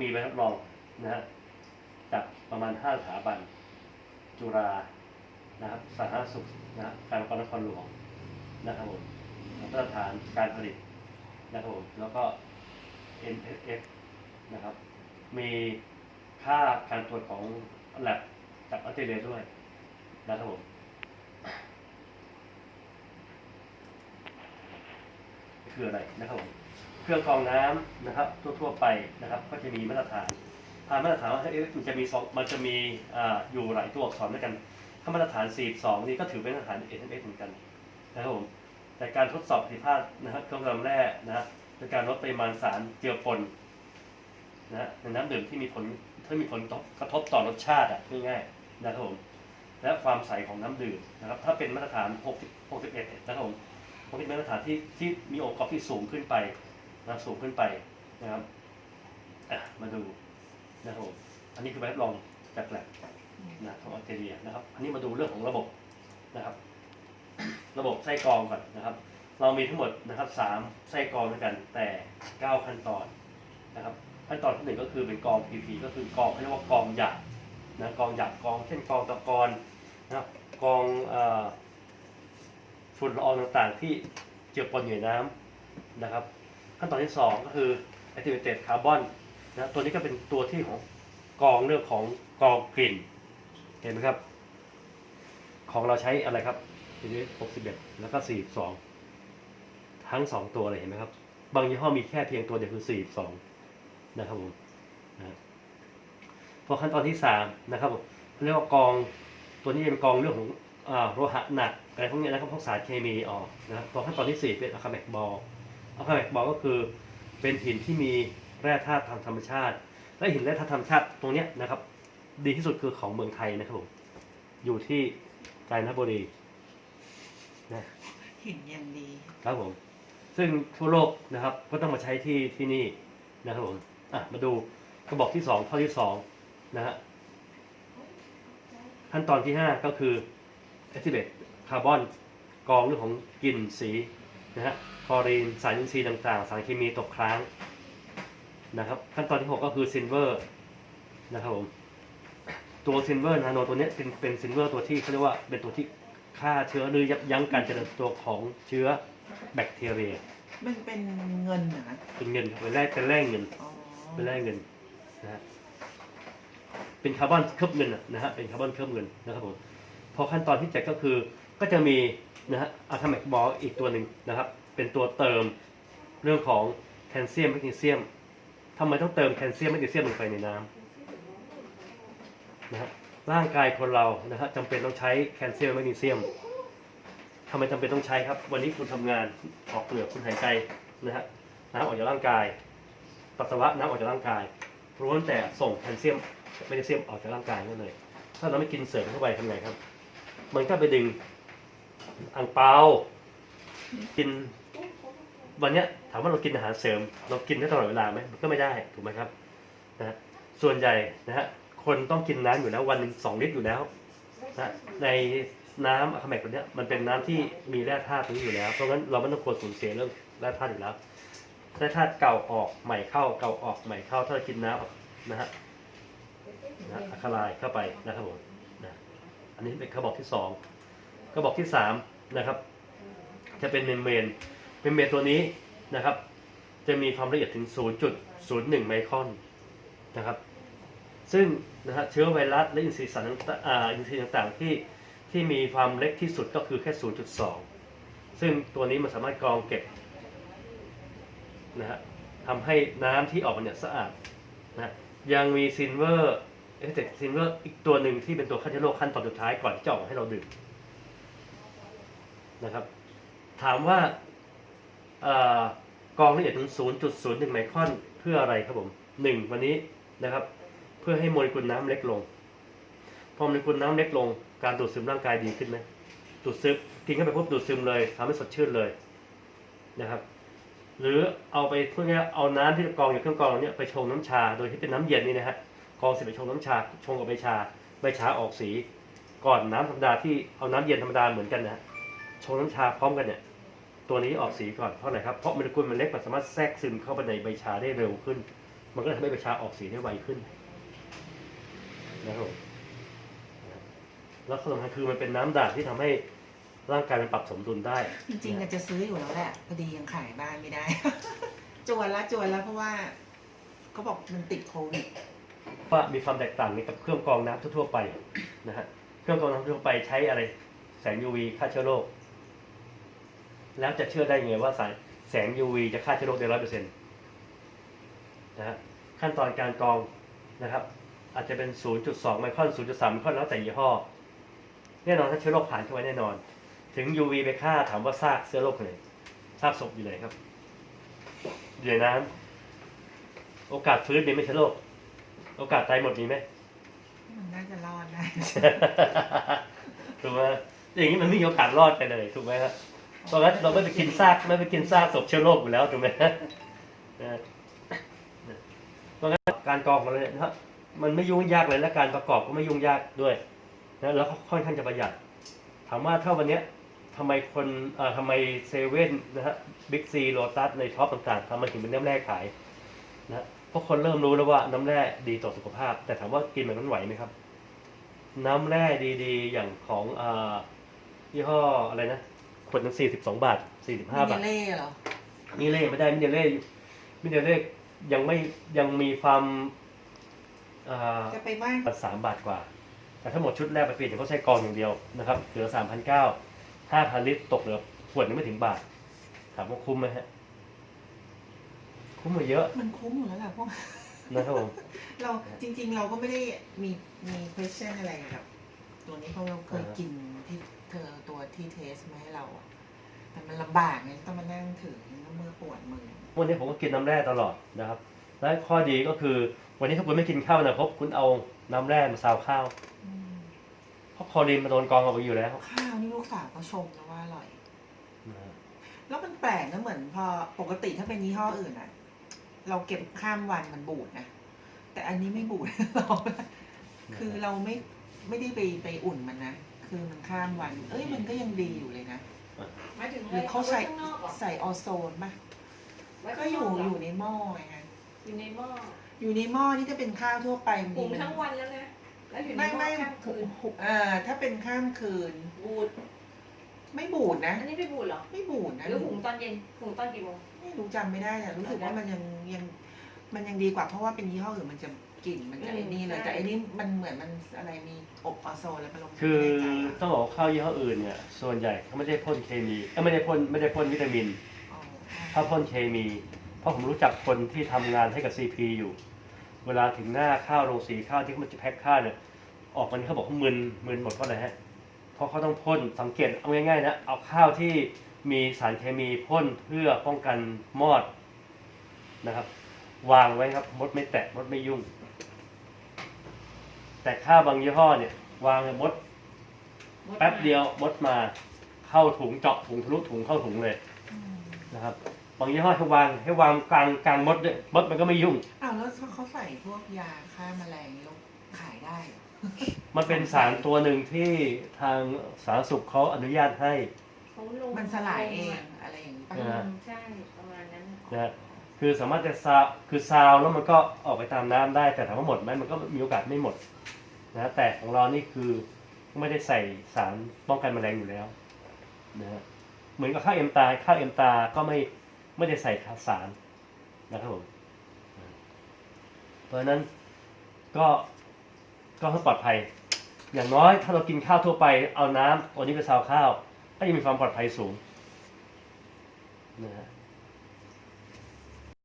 มีใบรับรองนะฮะจากประมาณห้าสถาบัน จุฬานะครับสาธารณสุขนะฮะการกรนครหลวงนะครับผมมาตรฐานการผลิตนะครับผมแล้วก็ NSF นะครับ มีค่าการตรวจของ l a b จากออสเตรเลียด้วยนะครับผมคืออะไรนะครับผม เครื่องกรองน้ำนะครับทั่วๆไปนะครับ ก็จะมีมาตรฐานผ่านมาตรฐานว่ามันจะมีสองมันจะมีอ่าอยู่หลายตัวอักษรด้วยกัน ถ้ามาตรฐาน 42 นี่ก็ถือเป็นมาตรฐาน SMS เหมือนกันนะครับผมแต่การทดสอบประสิทธิภาพนะครับเครื่องกรองแร่นะครับโดยการลดปริมาณสารเจือปนนะในน้ำดื่มที่มีผลที่มีผลกระทบต่อรสชาติอะง่ายๆนะครับผมและความใสของน้ำดื่มนะครับ ถ้าเป็นมาตรฐาน 60 61 นะครับผมผมเป็นมาตรฐานที่ที่มีองค์ประกอบที่สูงขึ้นไป นะสูงขึ้นไปนะครับอะมาดูนะครับผมอันนี้คือใบบรองจากแหลบนะของออสเตรเลียนะครับ อันนี้มาดูเรื่องของระบบนะครับ ระบบไส้กรองก่อนนะครับ เรามีทั้งหมดนะครับสามไส้กรองด้วยกันแต่9ขั้นตอนนะครับขั้นตอนที่หนึ่งก็คือเป็นกรอง PP ก็คือกรองเขาเรียกว่ากรองหยาบนะกรองหยาบกรองเช่นกรองตะกอนนะครับกรองฝุ่นละอองต่างๆ ที่เจือปนอยู่ในน้ำนะครับ ขั้นตอนที่สองก็คือ activated carbon นะตัวนี้ก็เป็นตัวที่ของกองเรื่องของกองกลิ่น เห็นไหมครับ ของเราใช้อะไรครับทีนี้61 แล้วก็ 42 ทั้ง 2 ตัวเลยเห็นไหมครับ บางยี่ห้อมีแค่เพียงตัวเดียวคือ 42 นะครับผมนะพอขั้นตอนที่ 3 นะครับผมเรียกว่ากองตัวนี้เป็นกองเรื่องของอโลหะหนักอะไรพวกนี้นะครับพวกสารเคมีออกนะพอขั้นตอนที่ 4 เป็นอะคาเมกบอล อะคาเมกบอลก็คือเป็นหินที่มีแร่ธาตุทางธรรมชาติ และหินแร่ธาตุธรรมชาติตรงเนี้ยนะครับ ดีที่สุดคือของเมืองไทยนะครับผมอยู่ที่กาญจนบุรีนะหินอย่างดี ครับผม ซึ่งทั่วโลกนะครับ ก็ต้องมาใช้ที่ที่นี่นะครับผมอะมาดูกระบอกที่สองข้อที่สองนะฮะขั้นตอนที่ห้าก็คือ activate คาร์บอนกองเรื่องของกลิ่นสี นะฮะคลอรีนสารอินทรีย์ต่างๆ สารเคมีตกค้างนะครับขั้นตอนที่หกก็คือซินเวอร์นะครับผมตัวซินเวอร์นาโนตัวเนี้ยเป็นเป็นซินเวอร์ตัวที่เขาเรียกว่าเป็นตัวที่ฆ่าเชื้อหรือยับยั้งการเจริญตัวของเชื้อแบคทีเรียมันเป็นเงินนะเป็นเงินครับเป็นแร่เป็นแร่เงินอ๋อเป็นแร่เงินนะฮะเป็นคาร์บอนเคลือบเงินน่ะนะฮะเป็นคาร์บอนเคลือบเงินนะครับผมพอขั้นตอนที่เจ็ดก็คือ ก็จะมีนะฮะอะทอมิกบอลอีกตัวหนึ่งนะครับ เป็นตัวเติมเรื่องของแคลเซียมแมกนีเซียมทำไมต้องเติมแคลเซียมแมกนีเซียมลงไปในน้ำนะฮะร่างกายคนเรานะฮะจำเป็นต้องใช้แคลเซียมแมกนีเซียมทำไมจำเป็นต้องใช้ครับ วันนี้คุณทำงานออกเปลือกคุณหายใจนะฮะน้ำออกจากร่างกาย ปัสสาวะน้ำออกจากร่างกายล้วนแต่ส่งแคลเซียมแมกนีเซียมออกจากร่างกายนั่นเลย ถ้าเราไม่กินเสริมเข้าไปทำไงครับ มันก็ไปดึง อังเปากิน วันเนี้ยถามว่าเรากินอาหารเสริม เรากินได้ตลอดเวลาไหมมันก็ไม่ได้ถูกไหมครับนะฮะส่วนใหญ่นะฮะคนต้องกินน้ำอยู่แล้ววันหนึ่งสองลิตรอยู่แล้วนะในน้ำอะคาเมกตัวเนี้ยมันเป็นน้ำที่มีแร่ธาตุนี้อยู่แล้ว เพราะงั้นเราไม่ต้องกลัวสูญเสียเรื่องแร่ธาตุอยู่แล้วแร่ธาตุเก่าออกใหม่เข้าเก่าออกใหม่เข้าถ้าเรากินน้ำนะฮะนะอะคาไลายเข้าไปนะครับผมนะอันนี้เป็นกระบอกที่สอง ระบอกที่สามนะครับ จะเป็นเมมเบรนเมมเบรนตัวนี้นะครับ จะมีความละเอียดถึง 0.01 ไมครอนนะครับ ซึ่งนะฮะเชื้อไวรัสและอินทรีย์สันต่างๆอ่าอินทรีย์ต่างๆที่ที่มีความเล็กที่สุดก็คือแค่ 0.2 ซึ่งตัวนี้มันสามารถกรองเก็บนะฮะทำให้น้ำที่ออกมาเนี่ยสะอาดนะฮะยังมีซินเวอร์เอสเตซินเวอร์อีกตัวหนึ่งที่เป็นตัวฆ่าเชื้อโรคขั้นตอนสุดท้ายก่อนที่จะออกมาให้เราดื่ม นะครับ ถามว่ากองละเอียดถึง 0.01 ไมครอนเพื่ออะไรครับผมหนึ่งวันนี้นะครับ เพื่อให้โมเลกุลน้ำเล็กลง พอโมเลกุลน้ำเล็กลง การดูดซึมร่างกายดีขึ้นไหมดูดซึมกินเข้าไปปุ๊บดูดซึมเลยทำให้สดชื่นเลยนะครับ หรือเอาไปพูดง่ายๆเอาน้ำที่กองอยู่เครื่องกรองเนี้ยไปชงน้ำชา โดยที่เป็นน้ำเย็นนี่นะฮะกองเสร็จไปชงน้ำชา ชงกับใบชา ใบชาออกสี ก่อนน้ำธรรมดาที่เอาน้ำเย็นธรรมดาเหมือนกันนะฮะ ชงน้ำชาพร้อมกันเนี่ย ตัวนี้ออกสีก่อนเพราะอะไรครับเพราะโมเลกุลมันเล็กมันสามารถแทรกซึมเข้าไปในใบชาได้เร็วขึ้น มันก็ทำให้ประชาออกสีได้ไวขึ้นนะครับผมแล้วสำคัญคือมันเป็นน้ำด่างที่ทำให้ร่างกายมันปรับสมดุลได้ จริงๆอาจจะซื้ออยู่แล้วแหละพอดียังขายบ้านไม่ได้ จวนละจวนละเพราะว่าเขาบอกมันติดโควิดว่ามีความแตกต่างกับเครื่องกรองน้ำทั่วๆไปนะฮะเครื่องกรองน้ำทั่วไปใช้อะไรแสง UV ฆ่าเชื้อโรค แล้วจะเชื่อได้ไงว่าสายแสง UV จะฆ่าเชื้อโรคได้ร้อยเปอร์เซ็นต์นะฮะขั้นตอนการกรองนะครับ อาจจะเป็น 0.2 ไมครอน 0.3 ไมครอนแล้วแต่ยี่ห้อ แน่นอนถ้าเชื้อโรคผ่านเข้าไปแน่นอน ถึง UV ไปฆ่าถามว่าซากเชื้อโรคไหนซากศพอยู่ไหนครับอยู่ในน้ำโอกาสฟื้นมีไหมเชื้อโรคโอกาสตายหมดมีไหมมันน่าจะรอดได้ถูกไหมอย่างนี้มันไม่มีโอกาสรอดไปเลยถูกไหมครับ เพราะงั้นเราไม่ไปกินซากไม่ไปกินซากศพเชื้อโรคอยู่แล้วถูกไหมฮะนะเพราะงั้นการกรองของเราเนี่ยนะครับมันไม่ยุ่งยากเลยและการประกอบก็ไม่ยุ่งยากด้วยนะแล้วค่อนข้างจะประหยัด ถามว่าถ้าวันเนี้ยทำไมคนเอ่อทำไมเซเว่นนะฮะบิ๊กซีโลตัสในช็อปต่างๆทำไมถึงเป็นน้ำแร่ขายนะเพราะคนเริ่มรู้แล้วว่าน้ำแร่ดีต่อสุขภาพ แต่ถามว่ากินแบบนั้นไหวไหมครับ น้ำแร่ดีๆ อย่างของอ่ายี่ห้ออะไรนะ ขวดหนึงสี่สิบสองบาทสี่สิบห้ามิบาทเล่เหรอมิเล่ไม่ได้มิเล่มิเล่ยังไม่ยังมีความอ่าจะไปบ้านสามบาทกว่า แต่ทั้งหมดชุดแรกไปเปลี่ยนเขาใช้กรองอย่างเดียวนะครับเหลือสามพันเก้าห้าพันลิตรตกเหลือขวดนึงไม่ถึงบาทถามว่าคุ้มไหมฮะคุ้มมาเยอะ มันคุ้มอยู่แล้วแหละพวกนะครับผมเราจริง ๆ เราก็ไม่ได้มีมี question อะไรกับตัวนี้เพราะเราเคยอ่าฮะกินที่ เธอตัวที่เทสมาให้เราอะแต่มันลำบากไงต้องมานั่งถือแล้วมือปวดมือ วันนี้ผมก็กินน้ำแร่ตลอดนะครับ และข้อดีก็คือ วันนี้ถ้าคุณไม่กินข้าวนะพบคุณเอาน้ำแร่มาซาวข้าว อืมเพราะคลอรีนมันโดนกรองออกไปอยู่แล้วข้าวนี่ลูกสาวก็ชมนะว่าอร่อย นะฮะแล้วมันแปลกนะเหมือนพอปกติถ้าเป็นยี่ห้ออื่นอะเราเก็บข้ามวันมันบูดนะ แต่อันนี้ไม่บูด เราคือเราไม่ไม่ได้ไปไปอุ่นมันนะ คือมันข้ามวัน เอ้ยมันก็ยังดีอยู่เลยนะหมายถึงหรือเขาใส่ไว้ข้างนอกเหรอใส่ออโซนป่ะไว้ก็ข้างอนยู่กเหรอยู่ในหม้อไงฮะอยู่ในหม้ออยู่ในหม้อนี่ถ้าเป็นข้าวทั่วไปมันหุงมันทั้งวันแล้วนะ แล้วอยู่ในไม่หม้อไม่ข้ามคืนอ่าถ้าเป็นข้ามคืน บูดไม่บูดนะ อันนี้ไม่บูดเหรอ ไม่บูดนะหรือหุงตอนเย็นหุงตอนกี่โมง ไม่รู้จำไม่ได้อะรู้สึกว่ามันยังยังมันยังดีกว่าเพราะว่าเป็นยี่ห้ออื่นมันจะ กลิ่นมันจะอืมไอ้นี่เลยใช่แต่อันนี้มันเหมือนมันอะไรมีอบออโซนแล้วมันลงคือไม่แน่ใจอะต้องบอกว่าข้าวยี่ห้ออื่นเนี่ยส่วนใหญ่เขาไม่ได้พ่นเคมีเอ้ยไม่ได้พ่นไม่ได้พ่นวิตามิน อ๋อถ้าพ่นเคมี เพราะผมรู้จักคนที่ทำงานให้กับซีพีอยู่ เวลาถึงหน้าข้าวโรงสีข้าวที่เขามันจะแพ็คข้าวเนี่ย ออกมันเขาบอกเขามึนมึนหมดเพราะอะไรฮะ เพราะเขาต้องพ่นสังเกตเอาง่ายๆนะ เอาข้าวที่มีสารเคมีพ่นเพื่อป้องกันมอดนะครับ วางไว้ครับมดไม่แตะมดไม่ยุ่ง แต่ข้าวบางยี่ห้อเนี่ย วางมดแป๊บเดียวมดมาเข้าถุงเจาะถุงทะลุถุงเข้าถุงเลยอืมนะครับบางยี่ห้อให้วางให้วางกลางกลางมดด้วยมดมันก็ไม่ยุ่ง อ้าวแล้วเขาใส่พวกยาฆ่าแมลงแล้วขายได้เหรอมันเป็นสารตัวหนึ่งที่ทางสาธารณสุขเขาอนุญาตให้เขาลงมันสลายเองอะไรอย่างนี้อืป่ะมใช่ประมาณนั้นน่ะนะฮะคือสามารถจะซาวคือซาวแล้วมันก็ออกไปตามน้ำได้แต่ถามว่าหมดไหมมันก็มีโอกาสไม่หมด นะแต่ของเรานี่คือไม่ได้ใส่สารป้องกันแมลงอยู่แล้วนะฮะเหมือนกับข้าวเอ็มตาข้าวเอ็มตาก็ไม่ไม่ได้ใส่สารนะครับผมเพราะนั้นก็ก็ให้ปลอดภัย อย่างน้อยถ้าเรากินข้าวทั่วไปเอาน้ำวันนี้ไปซาวข้าว ก็ยังมีความปลอดภัยสูงนะฮะ